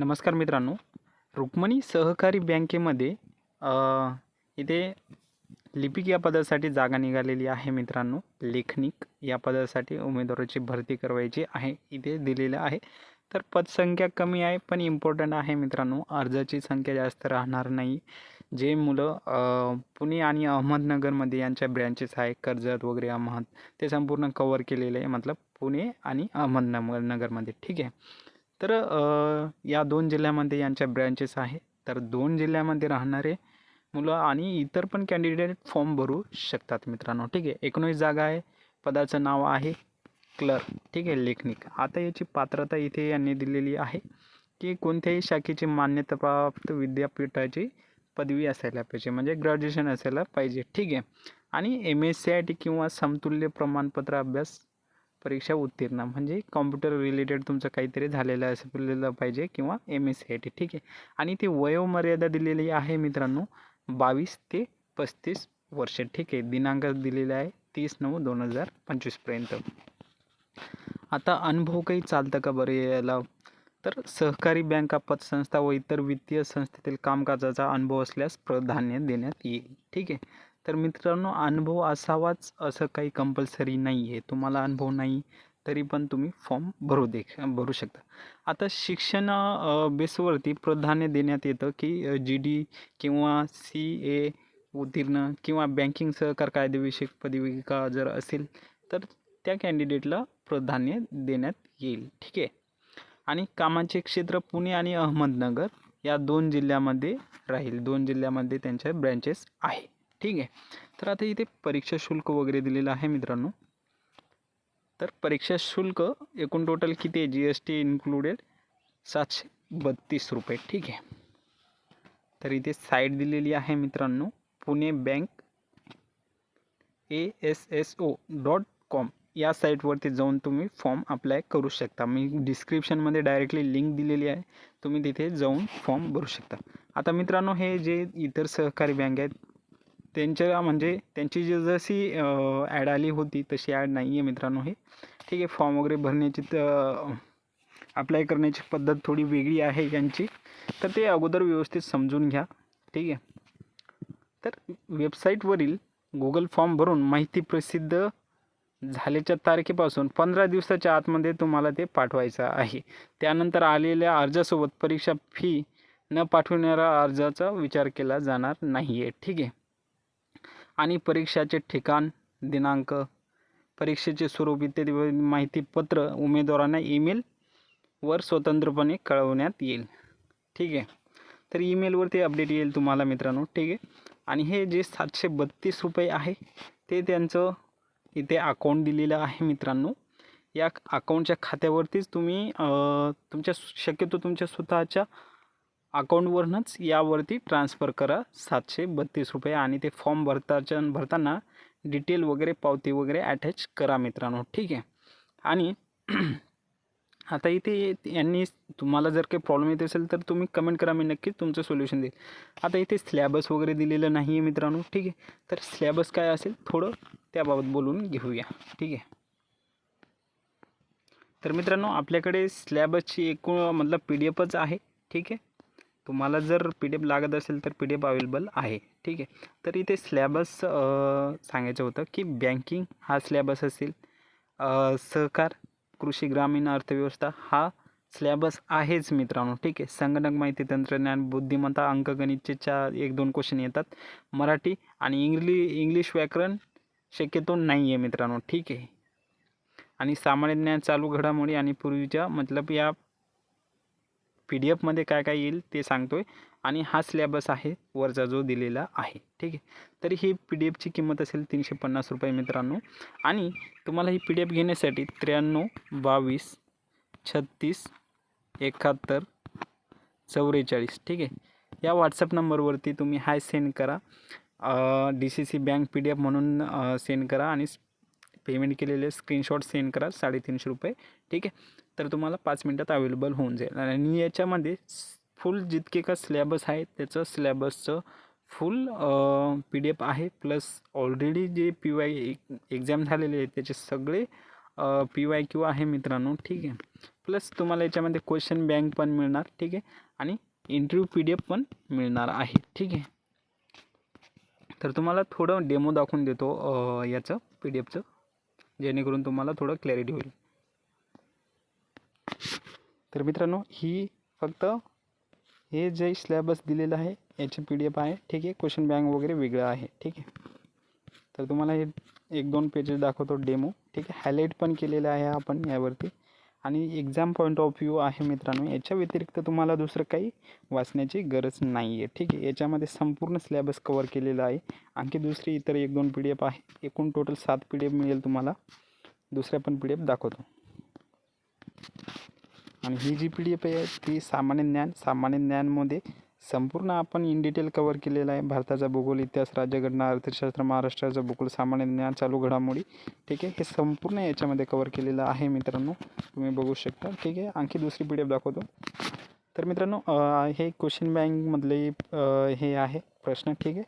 नमस्कार मित्रांनो. रुक्मणी सहकारी बँकेमध्ये इथे लिपिक या पदासाठी जागा निघालेली आहे मित्रांनो. लेखनिक या पदासाठी उमेदवाराची भरती करवायची आहे इथे दिलेलं आहे. तर पदसंख्या कमी आहे पण इम्पॉर्टंट आहे मित्रांनो. अर्जाची संख्या जास्त राहणार नाही. जे मुलं पुणे आणि अहमदनगरमध्ये यांच्या ब्रँचेस आहे कर्जत वगैरे अहमद ते संपूर्ण कवर केलेलं आहे. मतलब पुणे आणि अहमदनगर नगरमध्ये ठीक आहे. तर या दोन जिल्ह्यामध्ये यांच्या ब्रँचेस आहे. तर दोन जिल्ह्यामध्ये राहणारे मुलं आणि इतर पण कॅन्डिडेट फॉर्म भरू शकतात मित्रांनो. ठीक आहे. एकोणीस जागा आहे. पदाचं नाव आहे क्लर्क ठीक आहे लेखनिक. आता याची पात्रता इथे यांनी दिलेली आहे की कोणत्याही शाखेची मान्यताप्राप्त विद्यापीठाची पदवी असायला पाहिजे म्हणजे ग्रॅज्युएशन असायला पाहिजे. ठीक आहे. आणि M S C I T किंवा समतुल्य प्रमाणपत्र अभ्यास परीक्षा उत्तीर्ण. म्हणजे कॉम्प्युटर रिलेटेड तुमचं काहीतरी झालेलं असलेलं पाहिजे किंवा M S C I T ठीक आहे? आणि ती वयोमर्यादा दिलेली आहे मित्रांनो बावीस ते पस्तीस वर्ष. ठीक आहे? दिनांक दिलेला आहे तीस नऊ दोन हजार पंचवीसपर्यंत आता अनुभव काही चालतं का बरं याला? तर सहकारी बँका पतसंस्था व इतर वित्तीय संस्थेतील कामकाजाचा अनुभव असल्यास प्राधान्य देण्यात येईल. ठीक आहे? तर मित्रांनो अनुभव असावाच असं काही कंपल्सरी नाही आहे तुम्हाला अनुभव नाही तरी पण तुम्ही फॉर्म भरू दे भरू शकता. आता शिक्षण बेसवरती प्राधान्य देण्यात येतं की जी डी किंवा सी ए उत्तीर्ण किंवा बँकिंग सहकार कायदेविषयक पदविका जर असेल तर त्या कॅन्डिडेटला प्राधान्य देण्यात येईल. ठीक आहे? आणि कामाचे क्षेत्र पुणे आणि अहमदनगर या दोन जिल्ह्यामध्ये राहील. दोन जिल्ह्यामध्ये त्यांच्या ब्रँचेस आहे ठीक आहे. तर आता इथे परीक्षा शुल्क वगैरे दिलेलं आहे मित्रांनो. तर परीक्षा शुल्क एकूण टोटल किती आहे? जी एस टी इन्क्लुडेड सातशे बत्तीस रुपये. ठीक आहे. तर इथे साईट दिलेली आहे मित्रांनो Pune bank A S S O dot com या साईटवरती जाऊन तुम्ही फॉर्म अप्लाय करू शकता. मी डिस्क्रिप्शनमध्ये डायरेक्टली लिंक दिलेली आहे. तुम्ही तिथे जाऊन फॉर्म भरू शकता. आता मित्रांनो हे जे इतर सहकारी बँक आहेत त्यांच्या म्हणजे त्यांची जी जशी ॲड आली होती तशी ॲड नाही आहे मित्रांनो हे. ठीक आहे फॉर्म वगैरे भरण्याची तर अप्लाय करण्याची पद्धत थोडी वेगळी आहे यांची. तर ते अगोदर व्यवस्थित समजून घ्या. ठीक आहे. तर वेबसाईटवरील गुगल फॉर्म भरून माहिती प्रसिद्ध झाल्याच्या तारखेपासून पंधरा दिवसाच्या आतमध्ये तुम्हाला ते पाठवायचं आहे. त्यानंतर आलेल्या अर्जासोबत परीक्षा फी न पाठवणाऱ्या अर्जाचा विचार केला जाणार नाही आहे ठीक आहे. आणि परीक्षाचे ठिकाण दिनांक परीक्षेचे स्वरूप इत्यादी माहितीपत्र उमेदवारांना ईमेलवर स्वतंत्रपणे कळवण्यात येईल. ठीक आहे? तर ईमेलवरती अपडेट येईल तुम्हाला मित्रांनो. ठीक आहे? आणि हे जे सातशे बत्तीस रुपये आहे ते त्यांचं इथे अकाउंट दिलेलं आहे मित्रांनो. या अकाउंटच्या खात्यावरतीच तुम्ही तुमच्या शक्यतो तुमच्या स्वतःच्या अकाउंटवरूनच यावरती ट्रान्सफर करा. सातशे बत्तीस रुपये आणि ते फॉर्म भरताच्या भरताना डिटेल वगैरे पावती वगैरे अटॅच करा मित्रांनो. ठीक आहे. आणि आता इथे यांनी तुम्हाला जर काही प्रॉब्लेम येत असेल तर तुम्ही कमेंट करा. मी नक्कीच तुमचं सोल्युशन देईल. आता इथे स्लॅबस वगैरे दिलेलं नाही आहे मित्रांनो. ठीक आहे. तर स्लॅबस काय असेल थोडं त्याबाबत बोलून घेऊया. ठीक आहे. तर मित्रांनो आपल्याकडे स्लॅबसची एकूण मतलब पी डी एफच आहे. ठीक आहे. तुम्हाला जर पी डी एफ लागत असेल तर पी डी एफ अवेलेबल आहे. ठीक आहे? तर इथे स्लॅबस सांगायचं होतं की बँकिंग हा स्लॅबस असेल. सहकार कृषी ग्रामीण अर्थव्यवस्था हा स्लॅबस आहेच मित्रांनो. ठीक आहे? संगणक माहिती तंत्रज्ञान बुद्धिमत्ता अंकगणितचे चार एक दोन क्वेश्चन येतात. मराठी आणि इंग्लि इंग्लिश व्याकरण शक्यतो नाही आहे मित्रांनो. ठीक आहे? आणि सामान्य ज्ञान चालू घडामोडी आणि पूर्वीच्या मतलब या पी डी एफमध्ये काय काय येईल ते सांगतो आहे आणि हा स्लॅबस आहे वरचा जो दिलेला आहे. ठीक आहे. तरी ही पी डी एफची किंमत असेल तीनशे पन्नास रुपये मित्रांनो. आणि तुम्हाला ही पी डी एफ घेण्यासाठी त्र्याण्णव बावीस छत्तीस एकाहत्तर चौवेचाळीस. ठीक आहे. या व्हॉट्सअप नंबरवरती तुम्ही हाय सेंड करा. D C C bank P D F म्हणून सेंड करा आणि पेमेंट केलेले स्क्रीनशॉट सेंड करा साडेतीनशे रुपये. ठीक आहे. तर तुम्हाला पाच मिनटात अवेलेबल होऊन जाईल. आणि याच्यामध्ये फुल जितके का सिलॅबस आहे त्याचं सिलॅबसचं फुल पी डी एफ आहे. प्लस ऑलरेडी जे पी वाय एक्झाम झालेले आहेत त्याचे सगळे पी वाय क्यू आहे मित्रांनो. ठीक आहे. प्लस तुम्हाला याच्यामध्ये क्वेश्चन बँक पण मिळणार. ठीक आहे. आणि इंटरव्ह्यू पी डी एफ पण मिळणार आहे. ठीक आहे. तर तुम्हाला थोडं डेमो दाखवून देतो याचं पी डी एफचं जेणेकरून तुम्हाला थोडं क्लॅरिटी होईल. तर मित्रांनो ही फक्त हे जे स्लॅबस दिलेलं आहे याची पी डी एफ आहे. ठीक आहे? क्वेश्चन बँक वगैरे वेगळं आहे. ठीक आहे? तर तुम्हाला हे एक दोन पेजेस दाखवतो डेमो ठीक आहे? हायलाईट पण केलेलं आहे आपण यावरती. आणि एक्झाम पॉईंट ऑफ व्ह्यू आहे मित्रांनो. याच्या व्यतिरिक्त तुम्हाला दुसरं काही वाचण्याची गरज नाही आहे ठीक आहे? याच्यामध्ये संपूर्ण सिलेबस कवर केलेला आहे. आणखी दुसरी इतर एक दोन पी डी एफ आहे. एकूण टोटल सात पी डी एफ मिळेल तुम्हाला. दुसऱ्या पण पी डी एफ दाखवतो. आणि ही जी पी डी एफ आहे ती सामान्य ज्ञान सामान्य ज्ञानमध्ये संपूर्ण आपण इन डिटेल कवर केलेला आहे. भारताचा भूगोल इतिहास राज्यघटना अर्थशास्त्र महाराष्ट्राचा भूगोल सामान्य ज्ञान चालू घडामोडी ठीक आहे? हे संपूर्ण याच्यामध्ये कवर केलेलं आहे मित्रांनो. तुम्ही बघू शकता ठीक आहे? आणखी दुसरी पी डी एफ दाखवतो. तर मित्रांनो हे क्वेश्चन बँकमधले हे आहे प्रश्न ठीक आहे?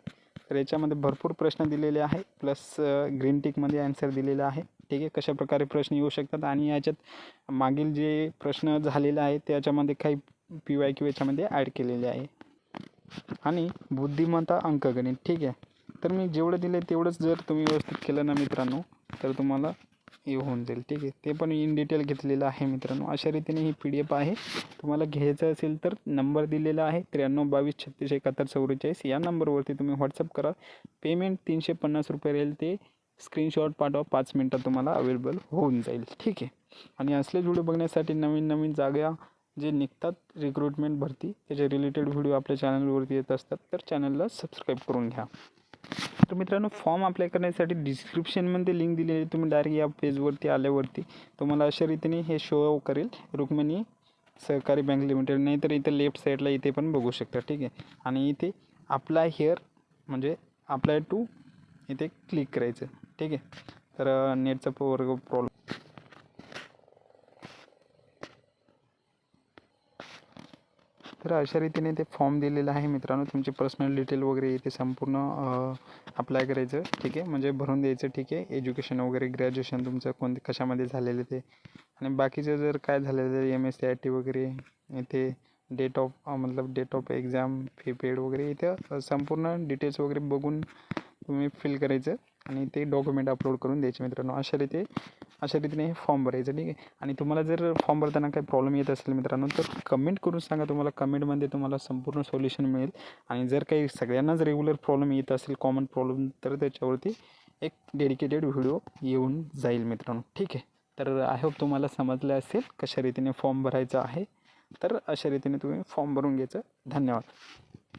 तर याच्यामध्ये भरपूर प्रश्न दिलेले आहे. प्लस ग्रीन टिकमध्ये आन्सर दिलेलं आहे. ठीक आहे कशा प्रकारे प्रश्न येऊ शकतात आणि याच्यात मागील जे प्रश्न झालेले आहेत त्याच्यामध्ये काही पी वाय क्यू याच्यामध्ये ॲड केलेले आहे. आणि बुद्धिमत्ता अंकगणित ठीक आहे? तर मी जेवढं दिले तेवढंच जर तुम्ही व्यवस्थित केलं ना मित्रांनो तर तुम्हाला हे होऊन जाईल ठीक आहे? ते पण इन डिटेल घेतलेलं आहे मित्रांनो. अशा रीतीने ही पी डी एफ आहे. तुम्हाला घ्यायचं असेल तर नंबर दिलेला आहे त्र्याण्णव बावीस छत्तीस एकाहत्तर चौवेचाळीस. या नंबरवरती तुम्ही व्हॉट्सअप करा. पेमेंट तीनशे पन्नास रुपये राहील ते स्क्रीनशॉट पाठवा पाच मिनटात तुम्हाला अवेलेबल होऊन जाईल. ठीक आहे? आणि असलेच व्हिडिओ बघण्यासाठी नवीन नवीन जागा जे निघतात रिक्रुटमेंट भरती त्याचे रिलेटेड व्हिडिओ आपल्या चॅनलवरती येत असतात तर चॅनलला सबस्क्राईब करून घ्या. तर मित्रांनो फॉर्म अप्लाय करण्यासाठी डिस्क्रिप्शनमध्ये लिंक दिलेली आहे. तुम्ही डायरेक्ट या पेजवरती आल्यावरती तुम्हाला अशा रीतीने हे शो करेल. रुक्मिणी सहकारी बँक लिमिटेड नाहीतर इथे इथं लेफ्ट साईडला इथे पण बघू शकता. ठीक आहे? आणि इथे अप्लाय हेअर म्हणजे अप्लाय टू इथे क्लिक करायचं. ठीक आहे. तर नेटचा वर्ग प्रॉब्लेम तर अशा रीतीने ते फॉर्म दिलेलं आहे मित्रांनो. तुमचे पर्सनल डिटेल वगैरे इथे संपूर्ण अप्लाय करायचं. ठीक आहे. म्हणजे भरून द्यायचं. ठीक आहे. एज्युकेशन वगैरे ग्रॅज्युएशन तुमचं कोणते कशामध्ये झालेलं ते. आणि बाकीचं जर काय झालेलं M S C I T वगैरे इथे डेट ऑफ मतलब date of exam fee paid वगैरे इथं संपूर्ण डिटेल्स वगैरे बघून तुम्ही फिल करायचं. आणि ते डॉक्युमेंट अपलोड करून द्यायचे मित्रांनो. अशा रीती अशा रीतीने हे फॉर्म भरायचं ठीक आहे? आणि तुम्हाला जर फॉर्म भरताना काही प्रॉब्लेम येत असेल मित्रांनो तर कमेंट करून सांगा तुम्हाला. कमेंटमध्ये तुम्हाला संपूर्ण सोल्युशन मिळेल. आणि जर काही सगळ्यांनाच रेग्युलर प्रॉब्लेम येत असेल कॉमन प्रॉब्लेम तर त्याच्यावरती एक डेडिकेटेड व्हिडिओ येऊन जाईल मित्रांनो ठीक आहे? तर आय होप तुम्हाला समजलं असेल कशा रीतीने फॉर्म भरायचा आहे. तर अशा रीतीने तुम्ही फॉर्म भरून घ्यायचं. धन्यवाद.